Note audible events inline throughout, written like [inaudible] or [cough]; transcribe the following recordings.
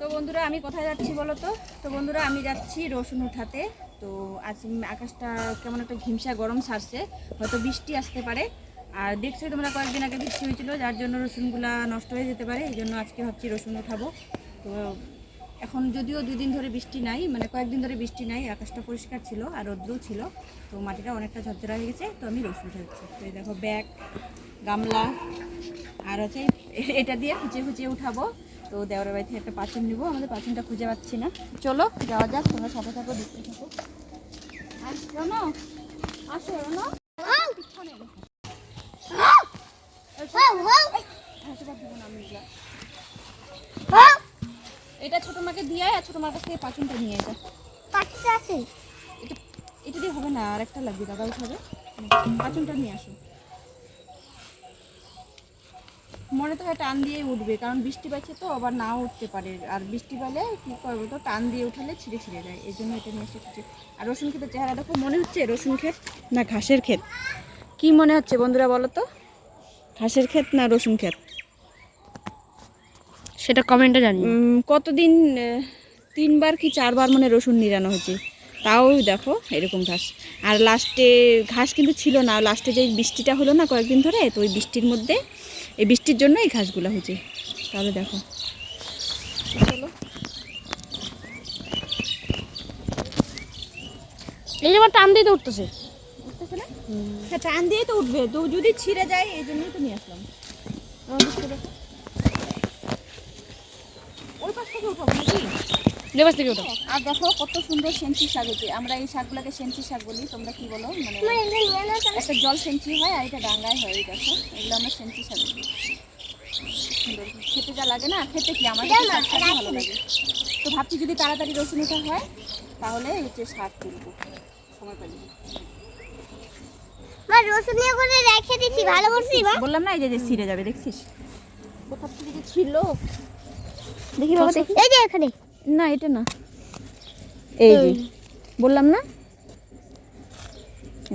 তো বন্ধুরা, আমি কোথায় যাচ্ছি বলো তো? তো বন্ধুরা, আমি যাচ্ছি রসুন উঠাতে। তো আজ আকাশটা কেমন একটা ঘিমসা গরম সারছে। হয়তো বৃষ্টি আসতে পারে। আর দেখছ তোমরা, কয়েকদিন আগে বৃষ্টি হয়েছিল, যার জন্য রসুনগুলা নষ্ট হয়ে যেতে পারে। এই জন্য আজকে ভাবছি রসুন উঠাবো। তো এখন যদিও দুই দিন ধরে বৃষ্টি নাই মানে কয়েকদিন ধরে বৃষ্টি নাই, আকাশটা পরিষ্কার ছিল আর রৌদ্রও ছিল। তো মাটিটা অনেকটা ঝরঝরা হয়ে গেছে, তো আমি রসুন উঠাচ্ছি। তো দেখো ব্যাগ, গামলা, আর হচ্ছে এটা দিয়ে খুঁচিয়ে খুঁচিয়ে উঠাবো। তো দেওয়ার বাড়ি থেকে একটা পাচন নিবো। আমাদের পাচনটা খুঁজে পাচ্ছি না। চলো যাওয়া যাক তোমরা সাথে থাকো দেখতে থাকো। আসো শোনো এটা ছোট মাকে দিয়ে আর ছোট মার কাছ থেকে পাচনটা নিয়ে যা। এটা এটা দিয়ে হবে না আর একটা লাগবে দাদা উঠাবে। পাচনটা নিয়ে আসো। মনে তো হয় টান দিয়ে উঠবে কারণ বৃষ্টি পাচ্ছে তো আবার নাও উঠতে পারে। আর বৃষ্টি পেলে কী করব তো টান দিয়ে উঠালে ছিঁড়ে ছিঁড়ে যায় এই জন্য এটা নিয়ে এসেছি আর রসুন ক্ষেতের চেহারা দেখো মনে হচ্ছে রসুন ক্ষেত না ঘাসের ক্ষেত? কি মনে হচ্ছে বন্ধুরা বলো তো? ঘাসের ক্ষেত না রসুন ক্ষেত? সেটা কমেন্টে জানি কতদিন তিনবার কি চারবার মানে রসুন নিরানো হয়েছে? তাও দেখো এরকম ঘাস। আর লাস্টে ঘাস কিন্তু ছিল না লাস্টে যে বৃষ্টিটা হলো না কয়েকদিন ধরে তো ওই বৃষ্টির মধ্যে এই বৃষ্টির জন্য এই ঘাসগুলো হয়েছে। তাহলে দেখো। চলো। এই যেমন টান দিয়ে তো উঠতেছে। উঠতেছে না? হ্যাঁ টান দিয়ে তো উঠবে। তো যদি ছিঁড়ে যায় এই জন্যই তো নিয়ে আসলাম আমার বুঝতে দেখো ওই পাশ থেকে উঠাবো নাকি লেবাস থেকে ওটা আর দেখো কত সুন্দর সেঞ্চি শাক হয়েছে। আমরা এই শাকগুলোকে সেঞ্চি শাক বলি তোমরা কি বলো? মানে একটা জল সেঞ্চি হয় আর এটা ডাঙ্গায় হয় এই দেখো। এগুলো আমরা সেঞ্চি শাক বলি। সুন্দর। খেতে যা লাগে না খেতে কি? আমার ভালো লাগে। তো ভাবছি যদি তাড়াতাড়ি রসুন ওঠা হয় তাহলে হচ্ছে শাক তুলবো সময় পাইলে মা রসুনিয়া করে রেখে দিছি ভালো করছি মা। বললাম না এই যে যে ছিঁড়ে যাবে দেখছিস? কোথা থেকে ছিল দেখি বাবা দেখি। এই যে এখানে। না এটা না। এই যে। বললাম না?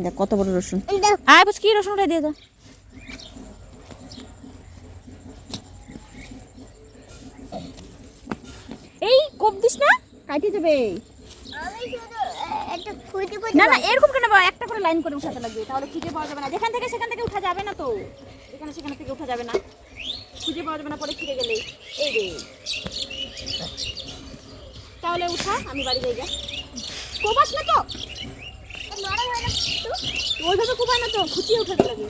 দেখ কত বড় রসুন। আয় বুঝ কি রসুনটা দিয়ে দাও এই কোপ দিস না। কাটি দেবে। না না এরকম কেন বা একটা করে লাইন করে উঠাতে লাগবে তাহলে খুঁজে পাওয়া যাবে না। যেখান থেকে সেখান থেকে উঠা যাবে না তো। এখানে সেখান থেকে উঠা যাবে না। খুঁজে পাওয়া যাবে না পরে ছিঁড়ে গেলে এই রে তাহলে উঠা। আমি বাড়ি যাই গা কোবাস না তো? ওইভাবে কোবায় না তো খুঁচিয়ে উঠাতে লাগে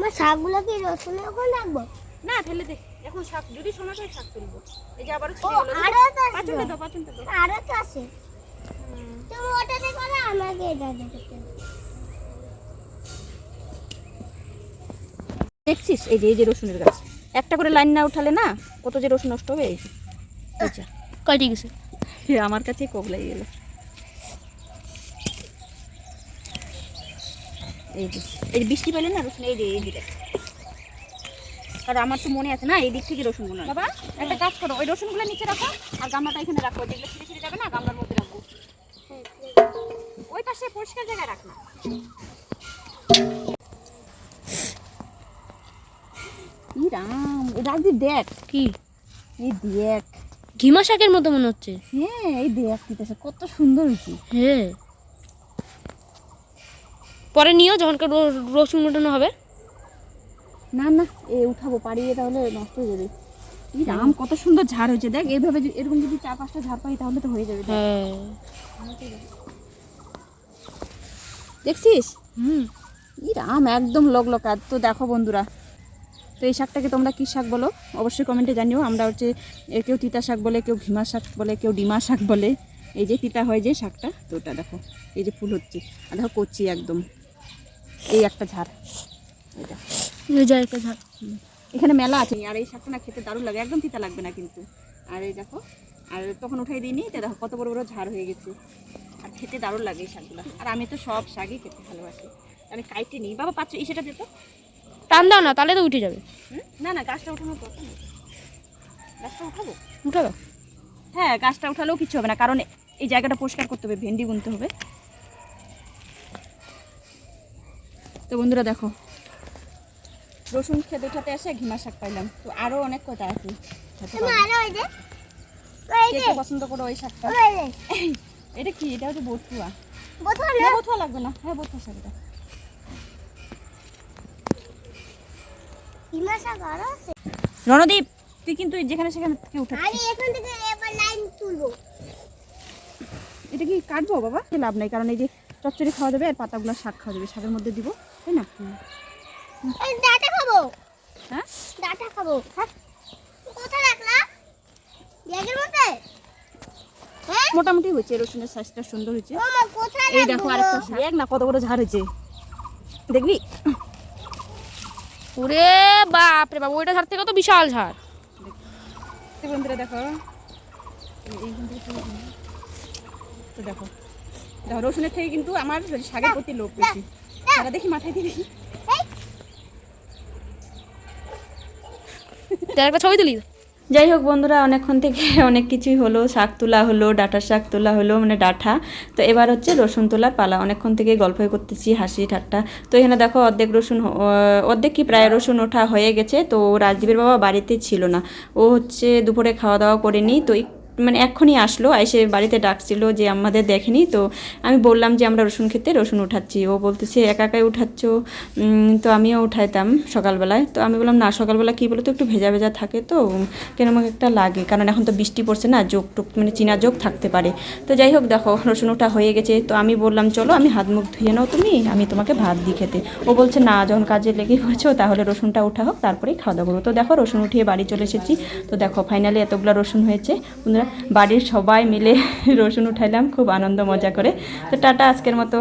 মা শাকগুলো কি রসুনের ওখানে রাখব? না ফেলে দে। এখন শাক যদি শোনা যায় শাক তুলবো। এই যে আবার ও আরও তো আছে। পাচনটা দাও পাচনটা দাও। আরও তো আছে। তুমি ওটাতে করো আমাকে করতে দেখছিস? এই যে এই যে রসুনের গাছ। একটা করে লাইন না উঠালে না কত যে রসুন নষ্ট হবে যা। কয়টি গেছে? আমার কাছে কোপ লেগে গেল। এই যে এই বৃষ্টি পেলে না রসুন এই যে এই দিকে আর আমার তো মনে আছে না এই দিক থেকে রসুনগুলো বাবা একটা কাজ করো ওই রসুনগুলো নিচে রাখো আর গামলাটা এখানে রাখো যেগুলো ছিঁড়ে ছিঁড়ে যাবে না গামলার মধ্যে রাখো। ওই পাশে পরিষ্কার জায়গায় রাখ না। রাম দেখ। কি? এই দেখ। ঘিমা শাকের মতো মনে হচ্ছে। হ্যাঁ এই দেখ কত সুন্দর হয়েছে। হ্যাঁ। পরে নিও যখন রসুন উঠানো হবে। না না এ উঠাবো পাড়িয়ে তাহলে নষ্ট হয়ে যাবে। রাম কত সুন্দর ঝাড় হয়েছে দেখ এইভাবে এরকম যদি চার পাঁচটা ঝাড় পাই তাহলে তো হয়ে যাবে হ্যাঁ। দেখছিস? হুম। ই রাম একদম লগলকা তো দেখো বন্ধুরা। তো এই শাকটাকে তোমরা কী শাক বলো? অবশ্যই কমেন্টে জানিও। আমরা হচ্ছে কেউ তিতা শাক বলে কেউ ঘিমা শাক বলে কেউ ডিমা শাক বলে। এই যে তিতা হয় যে শাকটা তো ওটা দেখো এই যে ফুল হচ্ছে। আর দেখো কচি একদম। এই একটা ঝাড়। এটা। একটা ঝাড়। এখানে মেলা আছে। আর এই শাকটা না খেতে দারুণ লাগে। একদম তিতা লাগবে না কিন্তু। আর এই দেখো আর তখন উঠাই দিইনি তো দেখো কত বড় বড় ঝাড় হয়ে গেছে। আর খেতে দারুণ লাগে এই শাকগুলো। আর আমি তো সব শাকই খেতে ভালোবাসি। আমি কাইটে নিই। বাবা পাচ্ছ সেটা দিত টান দাও না তাহলে তো উঠে যাবে। না না গাছটা উঠানো তো গাছটা উঠাবো? উঠে দাও হ্যাঁ গাছটা উঠালেও কিছু হবে না কারণ এই জায়গাটা পরিষ্কার করতে হবে ভেন্ডি বুনতে হবে। তো বন্ধুরা দেখো রসুন খেতে উঠাতে এসে ঘিমা শাক পাইলাম। তো আরও অনেক কথা আছে? পছন্দ করো ওই শাকটা? এটা কি? এটা হচ্ছে বটুয়া। বটুয়া লাগবে না। হ্যাঁ বটুয়া শাক এটা হিমাশা করো রণদীপ তুই কিন্তু যেখানে সেখানে থেকে উঠে আমি এখান থেকে এবার লাইন তুলবো। এটা কি কাটবো বাবা? লাভ নাই কারণ এই যে চচ্চড়ি খাওয়া যাবে আর পাতাগুলো শাক খাওয়া যাবে শাকের মধ্যে দিব তাই না? ডাটা খাব। হ্যাঁ? ডাটা খাব। হ্যাঁ? কোথায় রাখলা ব্যাগের মধ্যে? হ্যাঁ? মোটামুটি হয়েছে রসুনের সাইজটা সুন্দর হয়েছে। এই দেখো আরেকটা শাক। না কত বড় ঝাড় হয়েছে। দেখবি? ওরে বাপ রে বাপ ওইটা ঝাড় থেকে তো বিশাল ঝাড় বন্ধুরা দেখো। তো দেখো। দেখো। রসুনের থেকে কিন্তু আমার শাকের প্রতি লোভ বেশি। তারা দেখি মাথায় দিবি একটা ছবি তুলি। যাই হোক বন্ধুরা, অনেকক্ষণ থেকে [laughs] অনেক কিছুই হলো। শাক তোলা হলো, ডাঁটার শাক তোলা হলো মানে ডাঁটা তো এবার হচ্ছে রসুন তোলার পালা। অনেকক্ষণ থেকে গল্প করতেছি, হাসি, ঠাট্টা। তো এখানে দেখো অর্ধেক রসুন অর্ধেক কি প্রায় রসুন ওঠা হয়ে গেছে। তো রাজদীপের বাবা বাড়িতে ছিল না। ও হচ্ছে দুপুরে খাওয়া দাওয়া করেনি। তো মানে এক্ষুনি আসলো, এসে বাড়িতে ডাকছিল যে আমাদের দেখেনি, তো আমি বললাম যে আমরা রসুন খেতে রসুন উঠাচ্ছি। ও বলতেছে, একা একাই উঠাচ্ছ? তো আমিও উঠাইতাম সকালবেলায়। তো আমি বললাম, না, সকালবেলা কী বলো তো একটু ভেজা ভেজা থাকে তো, কেন আমাকে একটা লাগে? কারণ এখন তো বৃষ্টি পড়ছে না, যোগ টোক মানে চীনা যোগ থাকতে পারে। তো যাই হোক, দেখো, রসুন ওঠা হয়ে গেছে। তো আমি বললাম, চলো, আমি হাত মুখ ধুয়ে নাও তুমি, আমি তোমাকে ভাত দিই খেতে। ও বলছে, না, যখন কাজে লেগে পড়ছো, তাহলে রসুনটা ওঠা হোক, তারপরেই খাওয়া দাওয়া করব। তো দেখো, রসুন উঠিয়ে বাড়ি চলে এসেছি। তো দেখো ফাইনালি এতগুলো রসুন হয়েছে। বন্ধুরা বাড়ির সবাই মিলে রসুন উঠাইলাম খুব আনন্দ মজা করে। তো টাটা আজকের মতো।